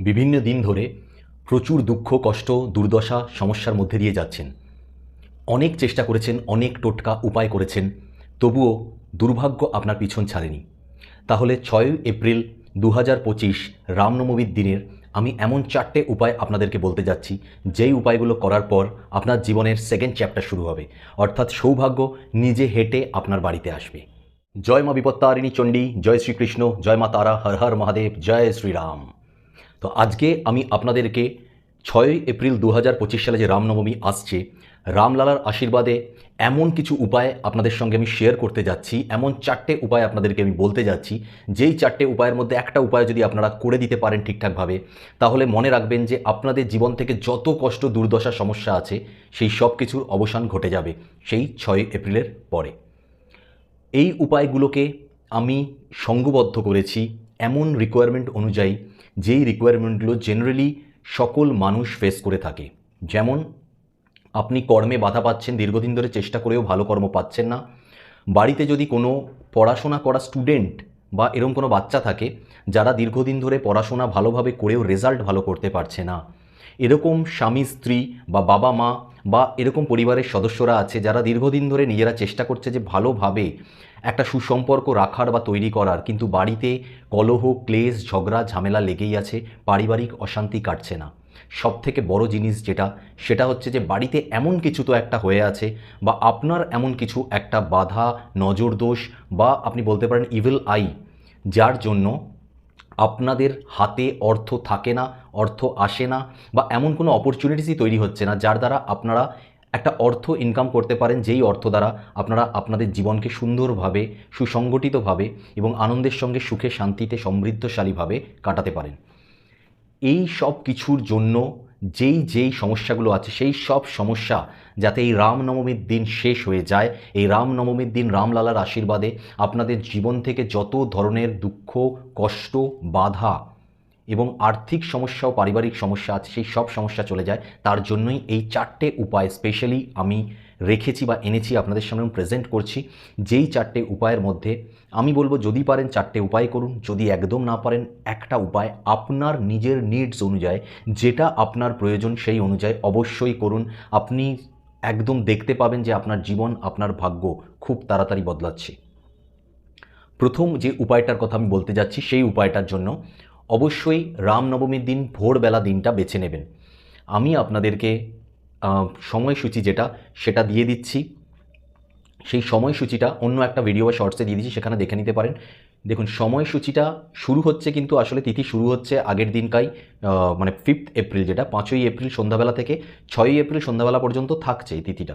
বিভিন্ন দিন ধরে প্রচুর দুঃখ, কষ্ট, দুর্দশা সমস্যার মধ্যে দিয়ে যাচ্ছেন। অনেক চেষ্টা করেছেন, অনেক টোটকা উপায় করেছেন, তবুও দুর্ভাগ্য আপনার পিছন ছাড়েনি। তাহলে ছয় এপ্রিল দু হাজার পঁচিশ রামনবমীর দিনের আমি এমন চারটে উপায় আপনাদেরকে বলতে যাচ্ছি, যেই উপায়গুলো করার পর আপনার জীবনের সেকেন্ড চ্যাপ্টার শুরু হবে। অর্থাৎ সৌভাগ্য নিজে হেঁটে আপনার বাড়িতে আসবে। জয় মা বিপত্তারিণী চণ্ডী, জয় শ্রীকৃষ্ণ, জয় মা তারা, হর হর মহাদেব, জয় শ্রীরাম। তো আজকে আমি আপনাদেরকে ছয় এপ্রিল দু হাজার পঁচিশ সালে যে রামনবমী আসছে, রামলালার আশীর্বাদে এমন কিছু উপায় আপনাদের সঙ্গে আমি শেয়ার করতে যাচ্ছি, এমন চারটে উপায় আপনাদেরকে আমি বলতে যাচ্ছি। যেই চারটে উপায়ের মধ্যে একটা উপায় যদি আপনারা করে দিতে পারেন ঠিকঠাকভাবে, তাহলে মনে রাখবেন যে আপনাদের জীবন থেকে যত কষ্ট, দুর্দশা, সমস্যা আছে, সেই সব কিছুর অবসান ঘটে যাবে সেই ছয় এপ্রিলের পরে। এই উপায়গুলোকে আমি সঙ্গবদ্ধ করেছি এমন রিকোয়ারমেন্ট অনুযায়ী যেই রিকোয়ারমেন্টগুলো জেনারেলি সকল মানুষ ফেস করে থাকে। যেমন, আপনি কর্মে বাধা পাচ্ছেন, দীর্ঘদিন ধরে চেষ্টা করেও ভালো কর্ম পাচ্ছেন না। বাড়িতে যদি কোনো পড়াশোনা করা স্টুডেন্ট বা এরকম কোনো বাচ্চা থাকে, যারা দীর্ঘদিন ধরে পড়াশোনা ভালোভাবে করেও রেজাল্ট ভালো করতে পারছে না। এরকম স্বামী, স্ত্রী বা বাবা, মা বা এরকম পরিবারের সদস্যরা আছে, যারা দীর্ঘদিন ধরে নিজেরা চেষ্টা করছে যে ভালোভাবে একটা সুসম্পর্ক রাখার বা তৈরি করার, কিন্তু বাড়িতে কলহ, ক্লেশ, ঝগড়া, ঝামেলা লেগেই আছে, পারিবারিক অশান্তি কাটছে না। সব থেকে বড় জিনিস যেটা, সেটা হচ্ছে যে বাড়িতে এমন কিছু তো একটা হয়ে আছে বা আপনার এমন কিছু একটা বাধা, নজর দোষ বা আপনি বলতে পারেন ইভিল আই যার জন্য আপনাদের হাতে অর্থ থাকে না, অর্থ আসে না বা এমন কোনো অপরচুনিটিসই তৈরি হচ্ছে না, যার দ্বারা আপনারা একটা অর্থ ইনকাম করতে পারেন, যেই অর্থ দ্বারা আপনারা আপনাদের জীবনকে সুন্দরভাবে, সুসংগঠিতভাবে এবং আনন্দের সঙ্গে সুখে, শান্তিতে, সমৃদ্ধশালীভাবে কাটাতে পারেন। এই সব কিছুর জন্য যেই যেই সমস্যাগুলো আছে, সেই সব সমস্যা যাতে এই রামনবমীর দিন শেষ হয়ে যায়, এই রামনবমীর দিন রামলালার আশীর্বাদে আপনাদের জীবন থেকে যত ধরনের দুঃখ, কষ্ট, বাধা এবং আর্থিক সমস্যা ও পারিবারিক সমস্যা আছে, সেই সব সমস্যা চলে যায়। তার জন্যই এই চারটে উপায় স্পেশালি আমি রেখেছি বা এনেছি আপনাদের সামনে প্রেজেন্ট করছি। যেই চারটে উপায়ের মধ্যে আমি বলব, যদি পারেন চারটে উপায় করুন, যদি একদম না পারেন একটা উপায় আপনার নিজের নিডস অনুযায়ী, যেটা আপনার প্রয়োজন সেই অনুযায়ী অবশ্যই করুন। আপনি একদম দেখতে পাবেন যে আপনার জীবন, আপনার ভাগ্য খুব তাড়াতাড়ি বদলাচ্ছে। প্রথম যে উপায়টার কথা আমি বলতে যাচ্ছি, সেই উপায়টার জন্য অবশ্যই রামনবমীর দিন, ভোরবেলা দিনটা বেছে নেবেন। আমি আপনাদেরকে সময়সূচি যেটা, সেটা দিয়ে দিচ্ছি। সেই সময়সূচিটা অন্য একটা ভিডিও বা শর্টসে দিয়ে দিচ্ছি, সেখানে দেখে নিতে পারেন। দেখুন, সময়সূচিটা শুরু হচ্ছে কিন্তু আসলে তিথি শুরু হচ্ছে আগের দিনকাই মানে ফিফথ এপ্রিল যেটা, পাঁচই এপ্রিল সন্ধ্যাবেলা থেকে ছয়ই এপ্রিল সন্ধ্যাবেলা পর্যন্ত থাকছে এই তিথিটা।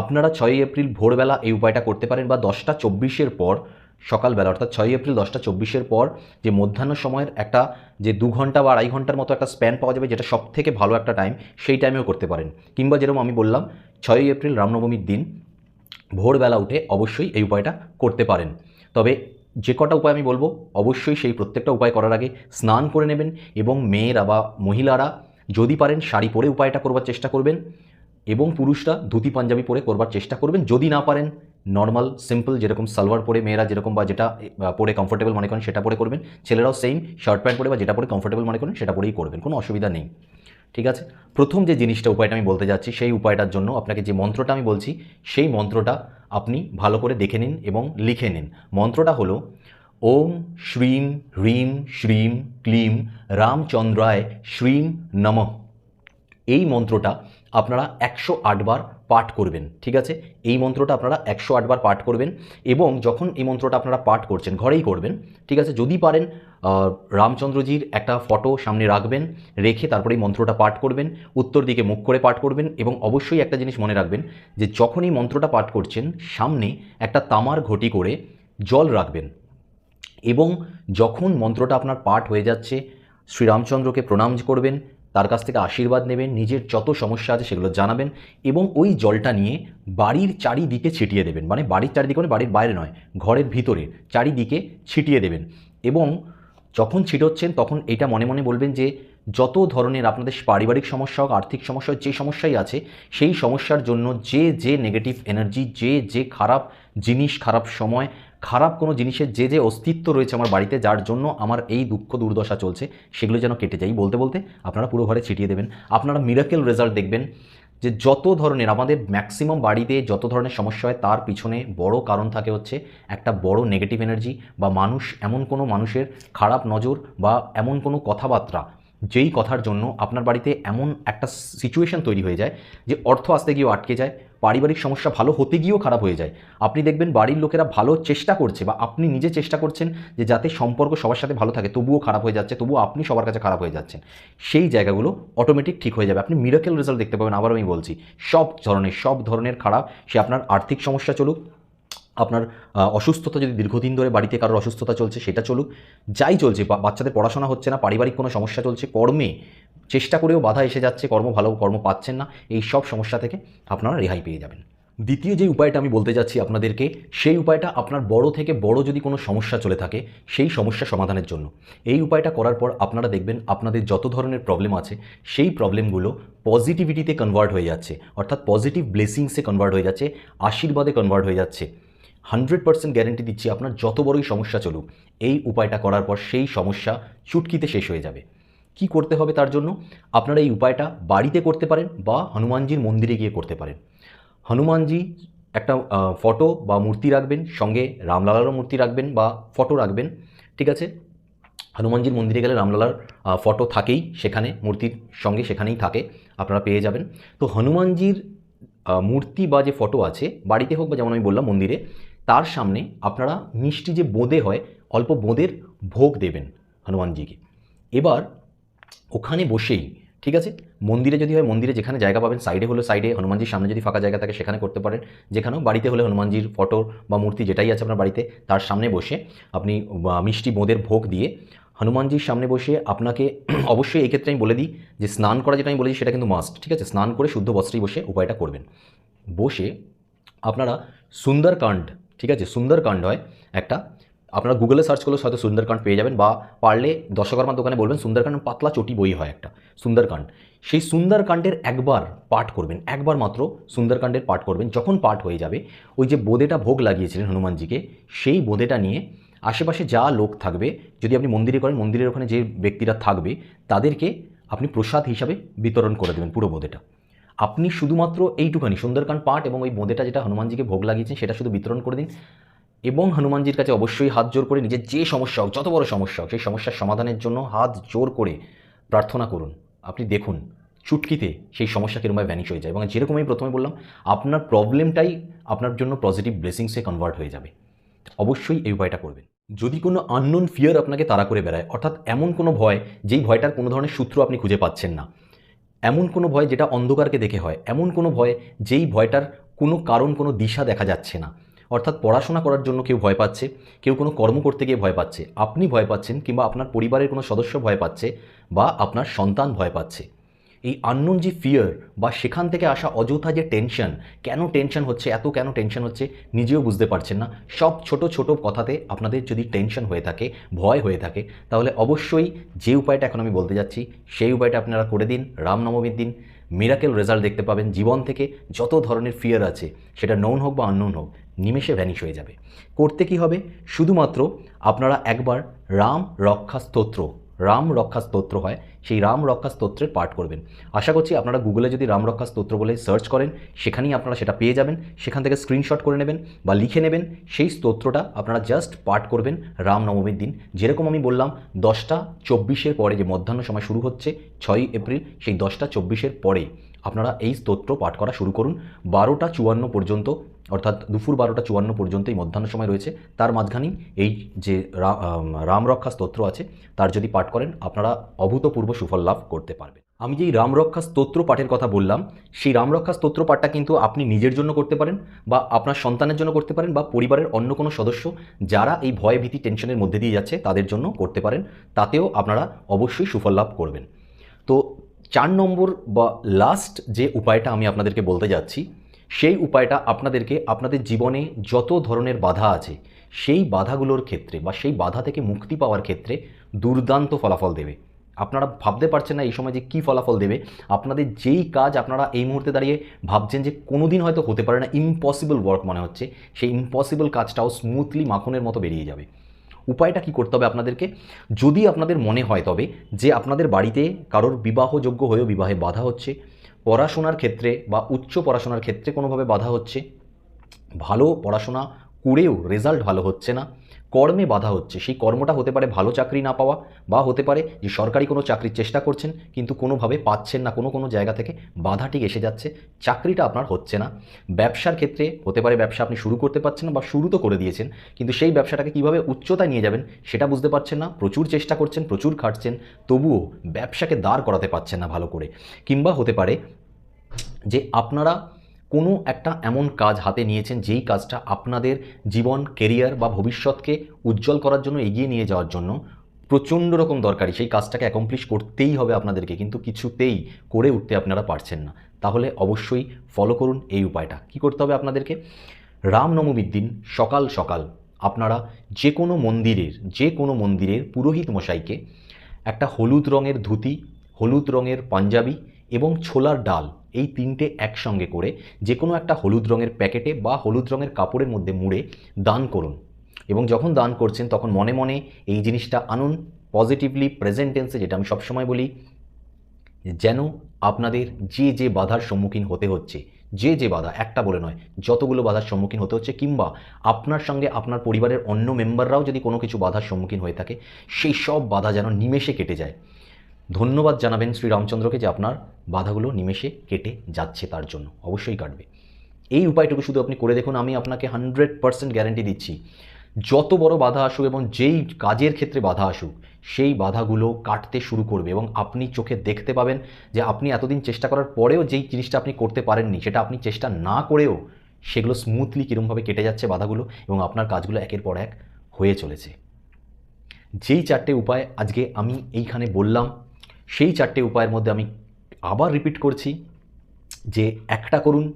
আপনারা ছয়ই এপ্রিল ভোরবেলা এই উপায়টা করতে পারেন বা দশটা চব্বিশের পর সকালবেলা, অর্থাৎ ছয়ই এপ্রিল দশটা চব্বিশের পর যে মধ্যাহ্ন সময়ের একটা যে দু ঘণ্টা বা আড়াই ঘণ্টার মতো একটা স্প্যান পাওয়া যাবে, যেটা সব থেকে ভালো একটা টাইম সেই টাইমেও করতে পারেন। কিংবা যেরকম আমি বললাম, ছয়ই এপ্রিল রামনবমীর দিন, ভোরবেলা উঠে অবশ্যই এই উপায়টা করতে পারেন। তবে যে কটা উপায় আমি বলব, অবশ্যই সেই প্রত্যেকটা উপায় করার আগে স্নান করে নেবেন এবং মেয়েরা বা মহিলারা যদি পারেন শাড়ি পরে উপায়টা করবার চেষ্টা করবেন এবং পুরুষরা ধুতি পাঞ্জাবি পরে করবার চেষ্টা করবেন। যদি না পারেন নর্মাল সিম্পল যেরকম সালোয়ার পরে মেয়েরা যেরকম বা যেটা পরে কমফোর্টেবল মনে করেন সেটা পরে করবেন। ছেলেরাও সেম শার্ট প্যান্ট পরে বা যেটা পরে কমফোর্টেবল মনে করেন সেটা পরেই করবেন, কোনো অসুবিধা নেই। ঠিক আছে? প্রথম যে জিনিসটা উপায়টা আমি বলতে যাচ্ছি, সেই উপায়টার জন্য আপনাকে যে মন্ত্রটা আমি বলছি, সেই মন্ত্রটা আপনি ভালো করে দেখে নিন এবং লিখে নিন। মন্ত্রটা হলো, ওম শ্রীম হ্রিম শ্রীম ক্লিম রামচন্দ্রায় শ্রীম নমঃ। এই মন্ত্রটা আপনারা একশো আটবার পাঠ করবেন, ঠিক আছে? এই মন্ত্রটা আপনারা একশো আটবার পাঠ করবেন এবং যখন এই মন্ত্রটা আপনারা পাঠ করছেন, ঘরেই করবেন, ঠিক আছে? যদি পারেন রামচন্দ্রজির একটা ফটো সামনে রাখবেন, রেখে তারপরে এই মন্ত্রটা পাঠ করবেন, উত্তর দিকে মুখ করে পাঠ করবেন এবং অবশ্যই একটা জিনিস মনে রাখবেন যে যখন এই মন্ত্রটা পাঠ করছেন, সামনে একটা তামার ঘটি করে জল রাখবেন এবং যখন মন্ত্রটা আপনার পাঠ হয়ে যাচ্ছে, শ্রীরামচন্দ্রকে প্রণাম করবেন তার কাছ থেকে আশীর্বাদ নেবেন, নিজের যত সমস্যা আছে সেগুলো জানাবেন এবং ওই জলটা নিয়ে বাড়ির চারিদিকে ছিটিয়ে দেবেন। মানে বাড়ির চারিদিকে মানে বাড়ির বাইরে নয়, ঘরের ভিতরে চারিদিকে ছিটিয়ে দেবেন। এবং যখন ছিটোচ্ছেন, তখন এটা মনে মনে বলবেন যে, যত ধরনের আপনাদের পারিবারিক সমস্যা হোক, আর্থিক সমস্যা যে সমস্যাই আছে, সেই সমস্যার জন্য যে যে নেগেটিভ এনার্জি যে যে খারাপ জিনিস, খারাপ সময় খারাপ কোনো জিনিসের যে যে অস্তিত্ব রয়েছে আমার বাড়িতে, যার জন্য আমার এই দুঃখ দুর্দশা চলছে, সেগুলো যেন কেটে যায়। বলতে বলতে আপনারা পুরো ঘরে ছিটিয়ে দেবেন। আপনারা মিরাকেল রেজাল্ট দেখবেন যে, যত ধরনের আমাদের ম্যাক্সিমাম বাড়িতে যত ধরনের সমস্যা হয়, তার পিছনে বড় কারণ থাকে হচ্ছে একটা বড় নেগেটিভ এনার্জি বা মানুষ, এমন কোনো মানুষের খারাপ নজর বা এমন কোনো কথাবার্তা, যেই কথার জন্য আপনার বাড়িতে এমন একটা সিচুয়েশন তৈরি হয়ে যায় যে, অর্থ আসতে গিয়েও আটকে যায় পারিবারিক সমস্যা ভালো হতে গিয়েও খারাপ হয়ে যায়। আপনি দেখবেন বাড়ির লোকেরা ভালো চেষ্টা করছে বা আপনি নিজে চেষ্টা করছেন যে যাতে সম্পর্ক সবার সাথে ভালো থাকে, তবুও খারাপ হয়ে যাচ্ছে, তবুও আপনি সবার কাছে খারাপ হয়ে যাচ্ছেন। সেই জায়গাগুলো অটোমেটিক ঠিক হয়ে যাবে। আপনি মিরাকেল রেজাল্ট দেখতে পাবেন আবার আমি বলছি, সব ধরনের সব ধরনের খারাপ, সে আপনার আর্থিক সমস্যা চলুক আপনার অসুস্থতা যদি দীর্ঘদিন ধরে বাড়িতে কারোর অসুস্থতা চলছে, সেটা চলুক। যাই চলছে বাচ্চাদের পড়াশোনা হচ্ছে না, পারিবারিক কোনো সমস্যা চলছে, কর্মে চেষ্টা করেও বাধা এসে যাচ্ছে, কর্ম ভালো, কর্ম পাচ্ছেন না, এই সব সমস্যা থেকে আপনারা রেহাই পেয়ে যাবেন। দ্বিতীয় যে উপায়টা আমি বলতে যাচ্ছি আপনাদেরকে, সেই উপায়টা আপনার বড় থেকে বড় যদি কোনো সমস্যা চলে থাকে, সেই সমস্যা সমাধানের জন্য। এই উপায়টা করার পর আপনারা দেখবেন, আপনাদের যত ধরনের প্রবলেম আছে, সেই প্রবলেমগুলো পজিটিভিটিতে কনভার্ট হয়ে যাচ্ছে। অর্থাৎ পজিটিভ ব্লেসিংসে কনভার্ট হয়ে যাচ্ছে, আশীর্বাদে কনভার্ট হয়ে যাচ্ছে। হান্ড্রেড পার্সেন্ট গ্যারেন্টি দিচ্ছি আপনার যত বড়ই সমস্যা চলুক, এই উপায়টা করার পর সেই সমস্যা চুটকিতে শেষ হয়ে যাবে। কি করতে হবে তার জন্য? আপনারা এই উপায়টা বাড়িতে করতে পারেন বা হনুমানজির মন্দিরে গিয়ে করতে পারেন। হনুমানজি একটা ফটো বা মূর্তি রাখবেন, সঙ্গে রামলালারও মূর্তি রাখবেন বা ফটো রাখবেন, ঠিক আছে? হনুমানজির মন্দিরে গেলে রামলালার ফটো থাকেই সেখানে, মূর্তির সঙ্গে সেখানেই থাকে, আপনারা পেয়ে যাবেন। তো হনুমানজির মূর্তি বা যে ফটো আছে, বাড়িতে হোক বা যেমন আমি বললাম মন্দিরে তার সামনে আপনারা মিষ্টি যে বোঁদে হয়, অল্প বোঁদের ভোগ দেবেন হনুমানজিকে। এবার ওখানে বসেই, ঠিক আছে? মন্দিরে যদি হয়, মন্দিরে যেখানে জায়গা পাবেন সাইডে হলে সাইডে হনুমানজির সামনে যদি ফাঁকা জায়গা থাকে, সেখানে করতে পারেন। যেখানেও বাড়িতে হলে হনুমানজির ফটো বা মূর্তি যেটাই আছে আপনার বাড়িতে, তার সামনে বসে আপনি মিষ্টি বোঁদের ভোগ দিয়ে হনুমানজির সামনে বসে আপনাকে অবশ্যই এই ক্ষেত্রে আমি বলে দিই যে স্নান করা যেটা আমি বলেছি সেটা কিন্তু মাস্ট ঠিক আছে? স্নান করে শুদ্ধ বস্ত্রেই বসে উপায়টা করবেন। বসে আপনারা সুন্দরকাণ্ড ঠিক আছে, সুন্দরকাণ্ড হয় একটা। আপনারা গুগলে সার্চ করলে হয়তো সুন্দরকাণ্ড পেয়ে যাবেন বা পারলে দশকর্মার দোকানে বলবেন সুন্দরকাণ্ড পাতলা চটি বই হয় একটা, সুন্দরকাণ্ড। সেই সুন্দরকাণ্ডের একবার পাঠ করবেন, একবার মাত্র সুন্দরকাণ্ডের পাঠ করবেন, যখন পাঠ হয়ে যাবে, ওই যে বোঁদেটা ভোগ লাগিয়েছিলেন হনুমানজিকে, সেই বোঁদেটা নিয়ে আশেপাশে যা লোক থাকবে, যদি আপনি মন্দিরে করেন, মন্দিরের ওখানে যে ব্যক্তিরা থাকবে, তাদেরকে আপনি প্রসাদ হিসাবে বিতরণ করে দেবেন পুরো বোঁদেটা। আপনি শুধুমাত্র এইটুখানি, সুন্দরকাণ্ড পাঠ এবং ওই বোঁদেটা যেটা হনুমানজিকে ভোগ লাগিয়েছেন, সেটা শুধু বিতরণ করে দিন। এবং হনুমানজির কাছে অবশ্যই হাত জোর করে নিজের যে সমস্যা হোক, যত বড় সমস্যা হোক, সেই সমস্যার সমাধানের জন্য হাত জোর করে প্রার্থনা করুন। আপনি দেখুন, চুটকিতে সেই সমস্যা কীরকমভাবে ভ্যানিশ হয়ে যায়। এবং যেরকম আমি প্রথমে বললাম, আপনার প্রবলেমটাই আপনার জন্য পজিটিভ ব্লেসিংসে কনভার্ট হয়ে যাবে। অবশ্যই এই উপায়টা করবেন। যদি কোনো আননোন ফিয়ার আপনাকে তাড়া করে বেড়ায়, অর্থাৎ এমন কোনো ভয়, যেই ভয়টার কোনো ধরনের সূত্র আপনি খুঁজে পাচ্ছেন না এমন কোনো ভয় যেটা অন্ধকারকে দেখে হয়। এমন কোনো ভয় যেই ভয়টার কোনো কারণ, কোনো দিশা দেখা যাচ্ছে না। অর্থাৎ পড়াশোনা করার জন্য কেউ ভয় পাচ্ছে, কেউ কোনো কর্ম করতে গিয়ে ভয় পাচ্ছে। আপনি ভয় পাচ্ছেন কিংবা আপনার পরিবারের কোনো সদস্য ভয় পাচ্ছে বা আপনার সন্তান ভয় পাচ্ছে। এই আননোন যে ফিয়ার বা সেখান থেকে আসা অযথা যে টেনশন কেন টেনশন হচ্ছে, এত কেন টেনশন হচ্ছে, নিজেও বুঝতে পারছেন না। সব ছোট ছোট কথাতে আপনাদের যদি টেনশন হয়ে থাকে, ভয় হয়ে থাকে, তাহলে অবশ্যই যে উপায়টা এখন আমি বলতে যাচ্ছি, সেই উপায়টা আপনারা করে দিন রামনবমীর দিন। মিরাকেল রেজাল্ট দেখতে পাবেন, জীবন থেকে যত ধরনের ফিয়ার আছে, সেটা নোন হোক বা আননোন হোক, নিমেষে ভ্যানিশ হয়ে যাবে। করতে কি হবে? শুধুমাত্র আপনারা একবার রাম রক্ষা স্তোত্র রাম রক্ষা স্তোত্র হয়, সেই রাম রক্ষা স্তোত্রের পাঠ করবেন। আশা করছি আপনারা গুগলে যদি রাম রক্ষা স্তোত্র বলে সার্চ করেন, সেখানেই আপনারা সেটা পেয়ে যাবেন। সেখান থেকে স্ক্রিনশট করে নেবেন বা লিখে নেবেন। সেই স্তোত্রটা আপনারা জাস্ট পাঠ করবেন রামনবমীর দিন। যেরকম আমি বললাম, দশটা চব্বিশের পরে যে মধ্যাহ্ন সময় শুরু হচ্ছে, ছয়ই এপ্রিল, সেই দশটা চব্বিশের পরে আপনারা এই স্তোত্র পাঠ করা শুরু করুন। বারোটা চুয়ান্ন পর্যন্ত অর্থাৎ দুপুর বারোটা চুয়ান্ন পর্যন্ত এই মধ্যাহ্ন সময় রয়েছে। তার মাঝখানেই এই যে রামরক্ষা স্তোত্র আছে, তার যদি পাঠ করেন, আপনারা অভূতপূর্ব সুফল লাভ করতে পারবেন। আমি যেই রামরক্ষা স্তোত্র পাঠের কথা বললাম, সেই রামরক্ষা স্তোত্র পাঠটা কিন্তু আপনি নিজের জন্য করতে পারেন বা আপনার সন্তানের জন্য করতে পারেন বা পরিবারের অন্য কোনো সদস্য যারা এই ভয় ভীতি টেনশনের মধ্যে দিয়ে যাচ্ছে, তাদের জন্য করতে পারেন। তাতেও আপনারা অবশ্যই সুফল লাভ করবেন। তো চার নম্বর বা লাস্ট যে উপায়টা আমি আপনাদেরকে বলতে যাচ্ছি সেই উপায়টা আপনাদেরকে আপনাদের জীবনে যত ধরনের বাধা আছে, সেই বাধাগুলোর ক্ষেত্রে বা সেই বাধা থেকে মুক্তি পাওয়ার ক্ষেত্রে দুর্দান্ত ফলাফল দেবে। আপনারা ভাবতে পারছেন না এই সময় যে কী ফলাফল দেবে। আপনাদের যেই কাজ আপনারা এই মুহূর্তে দাঁড়িয়ে ভাবছেন যে কোনো দিন হয়তো হতে পারে না ইম্পসিবল ওয়ার্ক মনে হচ্ছে, সেই ইম্পসিবল কাজটাও স্মুথলি মাখনের মতো বেরিয়ে যাবে। উপায়টা কি করতে হবে আপনাদেরকে? যদি আপনাদের মনে হয় তবে যে আপনাদের বাড়িতে কারোর বিবাহযোগ্য হয়েও বিবাহে বাধা হচ্ছে পড়াশোনার ক্ষেত্রে বা উচ্চ পড়াশোনার ক্ষেত্রে কোনোভাবে বাধা হচ্ছে? ভালো পড়াশোনা করেও রেজাল্ট ভালো হচ্ছে না। কর্মে বাধা হচ্ছে। সেই কর্মটা হতে পারে ভালো চাকরি না পাওয়া বা হতে পারে যে সরকারি কোনো চাকরির চেষ্টা করছেন, কিন্তু কোনোভাবে পাচ্ছেন না, কোনো কোনো জায়গা থেকে বাধাটি এসে যাচ্ছে। চাকরিটা আপনার হচ্ছে না। ব্যবসার ক্ষেত্রে হতে পারে ব্যবসা আপনি শুরু করতে পারছেন না বা শুরু তো করে দিয়েছেন, কিন্তু সেই ব্যবসাটাকে কীভাবে উচ্চতায় নিয়ে যাবেন সেটা বুঝতে পারছেন না। প্রচুর চেষ্টা করছেন, প্রচুর খাটছেন, তবুও ব্যবসাকে দাঁড় করাতে পারছেন না ভালো করে। কিংবা হতে পারে যে আপনারা কোনো একটা এমন কাজ হাতে নিয়েছেন যেই কাজটা আপনাদের জীবন কেরিয়ার বা ভবিষ্যৎকে উজ্জ্বল করার জন্য এগিয়ে নিয়ে যাওয়ার জন্য প্রচণ্ড রকম দরকারি। সেই কাজটাকে অ্যাকমপ্লিশ করতেই হবে আপনাদেরকে, কিন্তু কিছুতেই করে উঠতে আপনারা পারছেন না। তাহলে অবশ্যই ফলো করুন এই উপায়টা। কি করতে হবে আপনাদেরকে? রামনবমীর দিন সকাল সকাল আপনারা যে কোনো মন্দিরের, যে কোনো মন্দিরের পুরোহিত মশাইকে একটা হলুদ রঙের ধুতি, হলুদ রঙের পাঞ্জাবি এবং ছোলার ডাল এই তিনটে একসঙ্গে করে যে কোনো একটা হলুদ রঙের প্যাকেটে বা হলুদ রঙের কাপড়ের মধ্যে মুড়ে দান করুন। এবং যখন দান করছেন, তখন মনে মনে এই জিনিসটা আনুন পজিটিভলি প্রেজেন্ট টেন্সে যেটা আমি সবসময় বলি, যেন আপনাদের যে যে বাধার সম্মুখীন হতে হচ্ছে, যে যে বাধা, একটা বলে নয়, যতগুলো বাধার সম্মুখীন হতে হচ্ছে, কিংবা আপনার সঙ্গে আপনার পরিবারের অন্য মেম্বাররাও যদি কোনো কিছু বাধার সম্মুখীন হয়ে থাকে, সেই সব বাধা যেন নিমেষে কেটে যায়। ধন্যবাদ জানাবেন শ্রী রামচন্দ্রকে যে আপনার বাধাগুলো নিমেষে কেটে যাচ্ছে তার জন্য। অবশ্যই কাটবে। এই উপায়টুকু শুধু আপনি করে দেখুন, আমি আপনাকে হান্ড্রেড পারসেন্ট গ্যারান্টি দিচ্ছি। যত বড় বাধা আসুক এবং যেই কাজের ক্ষেত্রে বাধা আসুক, সেই বাধাগুলো কাটতে শুরু করবে এবং আপনি চোখে দেখতে পাবেন যে আপনি এতদিন চেষ্টা করার পরেও যেই জিনিসটা আপনি করতে পারেননি, সেটা আপনি চেষ্টা না করেও সেগুলো স্মুথলি কীরমভাবে কেটে যাচ্ছে বাধাগুলো এবং আপনার কাজগুলো একের পর এক হয়ে চলেছে। যেই চারটে উপায় আজকে আমি এইখানে বললাম সেই চারটে উপায়ের মধ্যে আমি আবার রিপিট করছি যে একটা করুন,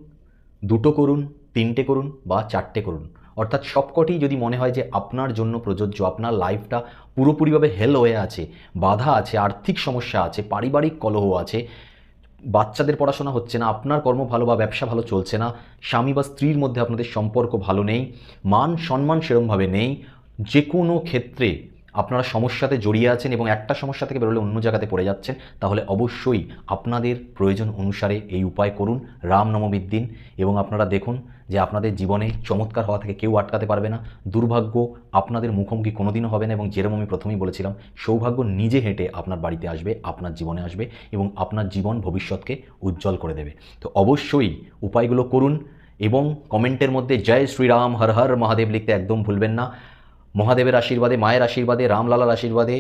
দুটো করুন, তিনটে করুন বা চারটে করুন। অর্থাৎ সবকটি যদি মনে হয় যে আপনার জন্য প্রযোজ্য, আপনার লাইফটা পুরোপুরিভাবে হেল হয়ে আছে, বাধা আছে, আর্থিক সমস্যা আছে, পারিবারিক কলহ আছে, বাচ্চাদের পড়াশোনা হচ্ছে না, আপনার কর্ম ভালো বা ব্যবসা ভালো চলছে না, স্বামী বা স্ত্রীর মধ্যে আপনাদের সম্পর্ক ভালো নেই মান সম্মান সেরমভাবে নেই যে কোনো ক্ষেত্রে আপনারা সমস্যাতে জড়িয়ে আছেন এবং একটা সমস্যা থেকে বেরোলে অন্য জায়গাতে পড়ে যাচ্ছেন, তাহলে অবশ্যই আপনাদের প্রয়োজন অনুসারে এই উপায় করুন রামনবমীর দিন এবং আপনারা দেখুন যে আপনাদের জীবনে চমৎকার হওয়া থেকে কেউ আটকাতে পারবে না। দুর্ভাগ্য আপনাদের মুখোমুখি কোনোদিনও হবে না এবং যেরকম আমি প্রথমেই বলেছিলাম, সৌভাগ্য নিজে হেঁটে আপনার বাড়িতে আসবে, আপনার জীবনে আসবে এবং আপনার জীবন ভবিষ্যৎকে উজ্জ্বল করে দেবে। তো অবশ্যই উপায়গুলো করুন এবং কমেন্টের মধ্যে জয় শ্রীরাম, হর হর, মহাদেব লিখতে একদম ভুলবেন না। মহাদেবের আশীর্বাদে, মায়ের আশীর্বাদে, রামলালার আশীর্বাদে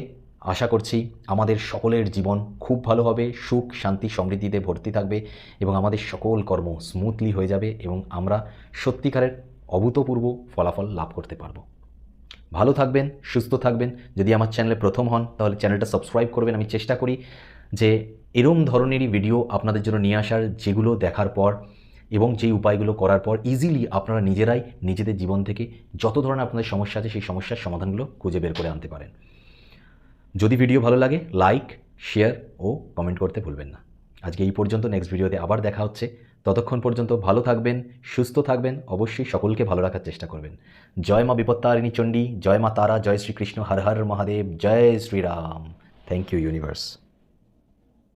আশা করছি আমাদের সকলের জীবন খুব ভালো হবে, সুখ, শান্তি, সমৃদ্ধিতে ভর্তি থাকবে এবং আমাদের সকল কর্ম স্মুথলি হয়ে যাবে এবং আমরা সত্যিকারের অভূতপূর্ব ফলাফল লাভ করতে পারব। ভালো থাকবেন, সুস্থ থাকবেন। যদি আমার চ্যানেলে প্রথম হন, তাহলে চ্যানেলটা সাবস্ক্রাইব করবেন। আমি চেষ্টা করি যে এরম ধরনেরই ভিডিও আপনাদের জন্য নিয়ে আসার, যেগুলো দেখার পর এবং যেই উপায়গুলো করার পর ইজিলি আপনারা নিজেরাই নিজেদের জীবন থেকে যত ধরনের আপনাদের সমস্যা আছে সেই সমস্যার সমাধানগুলো খুঁজে বের করে আনতে পারেন। যদি ভিডিও ভালো লাগে লাইক শেয়ার ও কমেন্ট করতে ভুলবেন না। আজকে এই পর্যন্ত নেক্সট ভিডিওতে আবার দেখা হচ্ছে। ততক্ষণ পর্যন্ত ভালো থাকবেন, সুস্থ থাকবেন, অবশ্যই সকলকে ভালো রাখার চেষ্টা করবেন। জয় মা বিপত্তারিণী চণ্ডী, জয় মা তারা, জয় শ্রীকৃষ্ণ, হর হর মহাদেব, জয় শ্রীরাম। Thank you universe